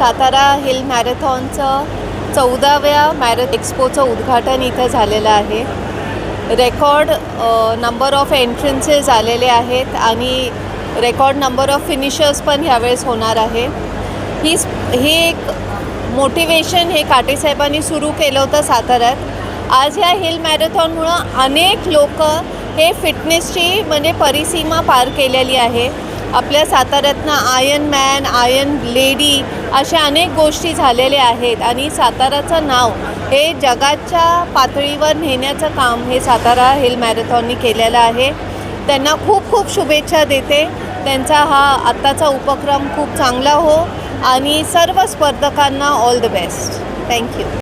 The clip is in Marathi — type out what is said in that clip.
सातारा हिल मॅरेथॉनचं चौदाव्या मॅरे एक्स्पोचं उद्घाटन इथं झालेलं आहे. रेकॉर्ड नंबर ऑफ एंट्रन्सेस आलेले आहेत आणि रेकॉर्ड नंबर ऑफ फिनिशर्स पण ह्यावेळेस होणार आहे. ही हे एक मोटिवेशन हे काटेसाहेबांनी सुरू केलं होतं साताऱ्यात. आज ह्या हिल मॅरेथॉनमुळं अनेक लोक हे फिटनेसची म्हणजे परिसीमा पार केलेली आहे. आपल्या साताऱ्यातनं आयन मॅन आयन लेडी अशा अनेक गोष्टी झालेल्या आहेत. आणि साताराचं नाव हे जगाच्या पातळीवर नेण्याचं काम हे सातारा हिल मॅरेथॉननी केलेलं आहे. त्यांना खूप खूप शुभेच्छा देते. त्यांचा हा आत्ताचा उपक्रम खूप चांगला हो. आणि सर्व स्पर्धकांना all the best thank you